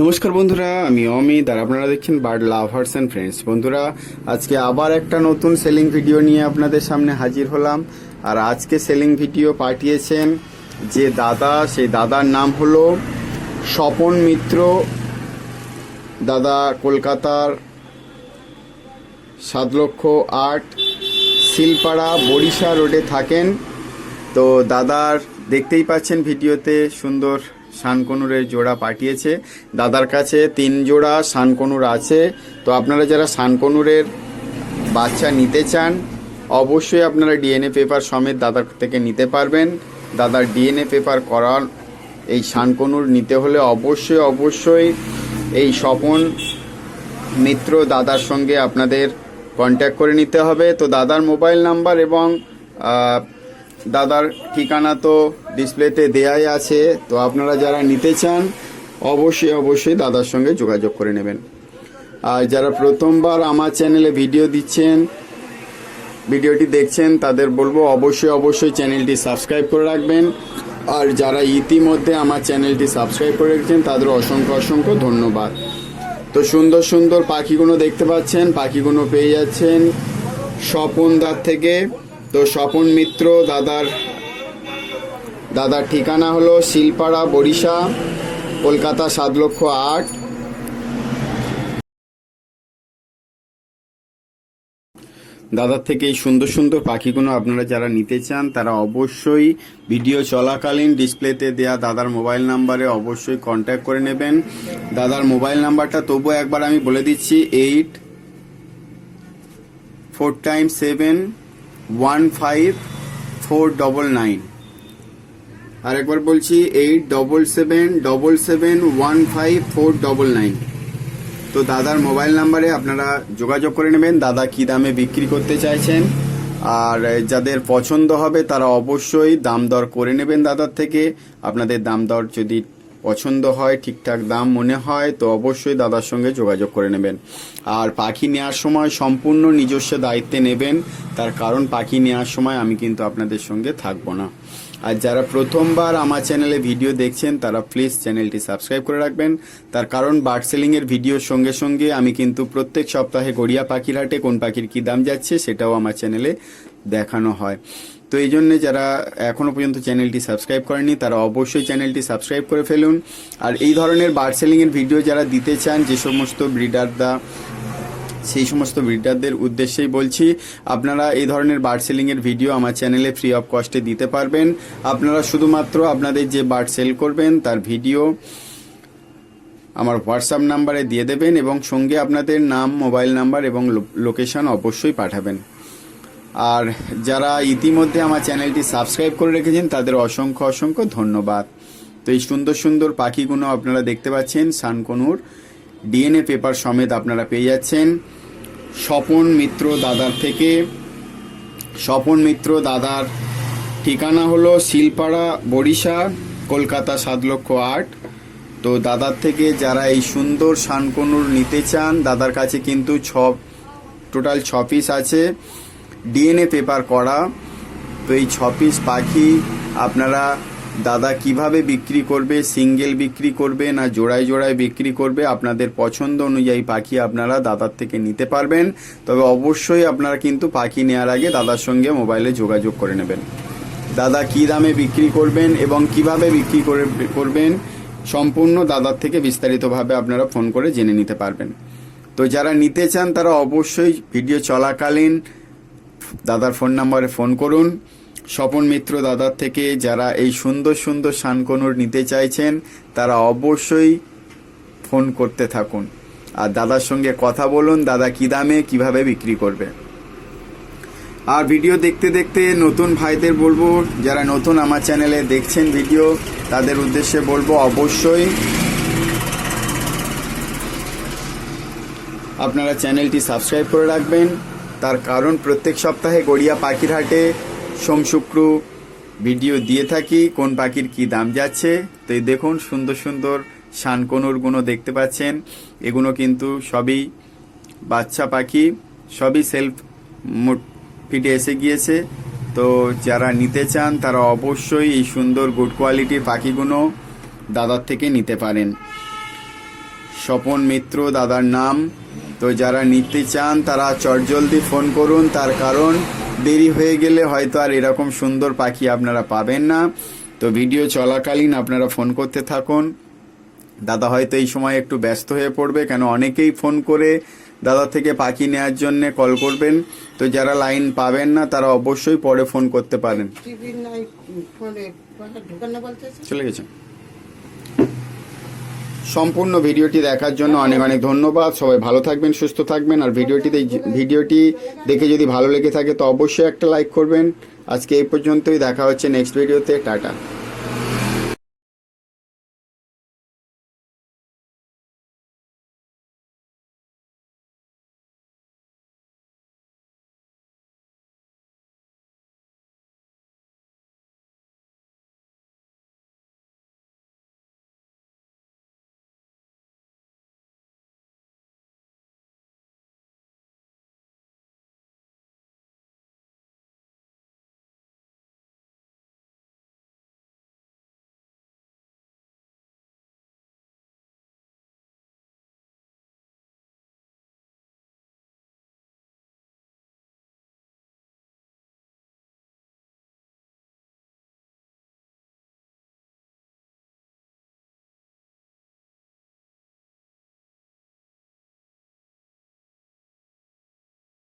নমস্কার বন্ধুরা, আমি অমিত আর আপনারা দেখছেন বার্ড লাভার্স অ্যান্ড ফ্রেন্ডস বন্ধুরা, আজকে আবার একটা নতুন সেলিং ভিডিও নিয়ে আপনাদের সামনে হাজির হলাম। আর আজকে সেলিং ভিডিও পাঠিয়েছেন যে দাদা, সেই দাদার নাম হলো স্বপন মিত্র। দাদা কলকাতার সাত লক্ষ আট, শিলপাড়া, বরিশা রোডে থাকেন। তো দাদার দেখতেই পাচ্ছেন ভিডিওতে সুন্দর শানকনুরের জোড়া পাঠিয়েছে। দাদার কাছে তিন জোড়া শানকনুর আছে। তো আপনারা যারা শানকনুরের বাচ্চা নিতে চান, অবশ্যই আপনারা ডিএনএ পেপার সমেত দাদার থেকে নিতে পারবেন। দাদার ডিএনএ পেপার করার এই শানকনুর নিতে হলে অবশ্যই অবশ্যই এই স্বপন মিত্র দাদার সঙ্গে আপনাদের কন্ট্যাক্ট করে নিতে হবে। তো দাদার মোবাইল নাম্বার এবং দাদার ঠিকানা তো ডিসপ্লেতে দেয়াই আছে, তো আপনারা যারা নিতে চান, অবশ্যই অবশ্যই দাদার সঙ্গে যোগাযোগ করে নেবেন। আর যারা প্রথমবার আমার চ্যানেলে ভিডিও দিচ্ছেন, ভিডিওটি দেখছেন, তাদের বলব অবশ্যই অবশ্যই চ্যানেলটি সাবস্ক্রাইব করে রাখবেন। আর যারা ইতিমধ্যে আমার চ্যানেলটি সাবস্ক্রাইব করে রেখেছেন, তাদের অসংখ্য অসংখ্য ধন্যবাদ। তো সুন্দর সুন্দর পাখিগুলো দেখতে পাচ্ছেন, পাখিগুলো পেয়ে যাচ্ছেন স্বপন দার থেকে। তো স্বপন মিত্র দাদার দাদার ঠিকানা হলো শিলপাড়া, বরিশা, কলকাতা সাত লক্ষ আট। দাদার থেকে এই সুন্দর সুন্দর পাখিগুলো আপনারা যারা নিতে চান, তারা অবশ্যই ভিডিও চলাকালীন ডিসপ্লেতে দেয়া দাদার মোবাইল নাম্বারে অবশ্যই কন্ট্যাক্ট করে নেবেন। দাদার মোবাইল নাম্বারটা তবুও একবার আমি বলে দিচ্ছি eight four time seven one five four double nine আরেকবার বলছি eight double seven double seven one five four double nine তো দাদার মোবাইল নাম্বারে আপনারা যোগাযোগ করে নেবেন। দাদা কি দামে বিক্রি করতে চাইছেন? আর যাদের পছন্দ হবে, তারা অবশ্যই দাম দর করে নেবেন দাদার থেকে। আপনাদের দাম দর যদি পছন্দ হয়, ঠিকঠাক দাম মনে হয়, তো অবশ্যই দাদার সঙ্গে যোগাযোগ করে নেবেন। আর পাখি নেওয়ার সময় সম্পূর্ণ নিজস্ব দায়িত্বে নেবেন, তার কারণ পাখি নেওয়ার সময় আমি কিন্তু আপনাদের সঙ্গে থাকব না। আর যারা প্রথমবার আমার চ্যানেলে ভিডিও দেখছেন, তারা প্লিজ চ্যানেলটি সাবস্ক্রাইব করে রাখবেন। তার কারণ বার্ড সেলিংয়ের ভিডিওর সঙ্গে সঙ্গে আমি কিন্তু প্রত্যেক সপ্তাহে গড়িয়া পাখির হাটে কোন পাখির কী দাম যাচ্ছে, সেটাও আমার চ্যানেলে দেখানো হয়। তো এই জন্যে যারা এখনও পর্যন্ত চ্যানেলটি সাবস্ক্রাইব করেনি তারা অবশ্যই চ্যানেলটি সাবস্ক্রাইব করে ফেলুন। আর এই ধরনের বার্ড সেলিংয়ের ভিডিও যারা দিতে চান, যে সমস্ত ব্রিডারদা সেই সমস্ত ব্রিডারদের উদ্দেশ্যেই বলছি, আপনারা এই ধরনের বার্ড সেলিংয়ের ভিডিও আমার চ্যানেলে ফ্রি অফ কস্টে দিতে পারবেন। আপনারা শুধুমাত্র আপনাদের যে বার্ড সেল করবেন, তার ভিডিও আমার হোয়াটসঅ্যাপ নাম্বারে দিয়ে দেবেন এবং সঙ্গে আপনাদের নাম, মোবাইল নাম্বার এবং লোকেশন অবশ্যই পাঠাবেন। আর যারা ইতিমধ্যে আমার চ্যানেলটি সাবস্ক্রাইব করে রেখেছেন, তাদের অসংখ্য অসংখ্য ধন্যবাদ। তো এই সুন্দর সুন্দর পাখিগুলো আপনারা দেখতে পাচ্ছেন, সানকনুর। ডিএনএ পেপার সমেত আপনারা পেয়ে যাচ্ছেন। স্বপন মিত্র দাদার থেকে। স্বপন মিত্র দাদার ঠিকানা হলো শিলপাড়া, বরিশা, কলকাতা সাত লক্ষ আট। তো দাদার থেকে যারা এই সুন্দর শানকনুর নিতে চান, দাদার কাছে কিন্তু ছ, টোটাল ছ পিস আছে। ডিএনএ পেপার করা, তো এই ছ পিস পাখি আপনারা দাদা কীভাবে বিক্রি করবে সিঙ্গেল বিক্রি করবে না জোড়ায় জোড়ায় বিক্রি করবে, আপনাদের পছন্দ অনুযায়ী পাখি আপনারা দাদার থেকে নিতে পারবেন। তবে অবশ্যই আপনারা কিন্তু পাখি নেওয়ার আগে দাদার সঙ্গে মোবাইলে যোগাযোগ করে নেবেন। দাদা কি দামে বিক্রি করবেন এবং কীভাবে বিক্রি করে, করবেন সম্পূর্ণ দাদার থেকে বিস্তারিতভাবে আপনারা ফোন করে জেনে নিতে পারবেন। তো যারা নিতে চান তারা অবশ্যই ভিডিও চলাকালীন দাদার ফোন নাম্বারে ফোন করুন। স্বপন মিত্র দাদার থেকে যারা এই সুন্দর সুন্দর শানকনুর নিতে চাইছেন, তারা অবশ্যই ফোন করতে থাকুন। আর দাদার সঙ্গে কথা বলুন, দাদা কী দামে, কীভাবে বিক্রি করবে। আর ভিডিও দেখতে দেখতে নতুন ভাইদের বলব, যারা নতুন আমার চ্যানেলে দেখছেন ভিডিও, তাদের উদ্দেশ্যে বলব অবশ্যই আপনারা চ্যানেলটি সাবস্ক্রাইব করে রাখবেন। তার কারণ প্রত্যেক সপ্তাহে গড়িয়া পাখির হাটে সোম শুক্র ভিডিও দিয়ে থাকি, কোন পাখির কি দাম যাচ্ছে। তো দেখুন, সুন্দর সুন্দর শানকনুরগুলো দেখতে পাচ্ছেন। এগুলো কিন্তু সবই বাচ্চা পাখি, সবই সেলফ ফিটে এসে গিয়েছে। তো যারা নিতে চান, তারা অবশ্যই এই সুন্দর গুড কোয়ালিটির পাখিগুলো দাদার থেকে নিতে পারেন। স্বপন মিত্র দাদার নাম তো যারা নিতে চান তারা চটজলদি ফোন করুন। তার কারণ দেরি হয়ে গেলে হয়তো আর এরকম সুন্দর পাখি আপনারা পাবেন না। তো ভিডিও চলাকালীন আপনারা ফোন করতে থাকুন। দাদা হয়তো এই সময় একটু ব্যস্ত হয়ে পড়বে কেন অনেকেই ফোন করে দাদা থেকে পাখি নেওয়ার জন্য কল করবেন। তো যারা লাইন পাবেন না তারা অবশ্যই পরে ফোন করতে পারেন। চলে গেছে। সম্পূর্ণ ভিডিওটি দেখার জন্য অনেক অনেক ধন্যবাদ। সবাই ভালো থাকবেন, সুস্থ থাকবেন। আর ভিডিওটি ভিডিওটি দেখে যদি ভালো লেগে থাকে, তো অবশ্যই একটা লাইক করবেন। আজকে এই পর্যন্তই, দেখা হচ্ছে নেক্সট ভিডিওতে। টাটা।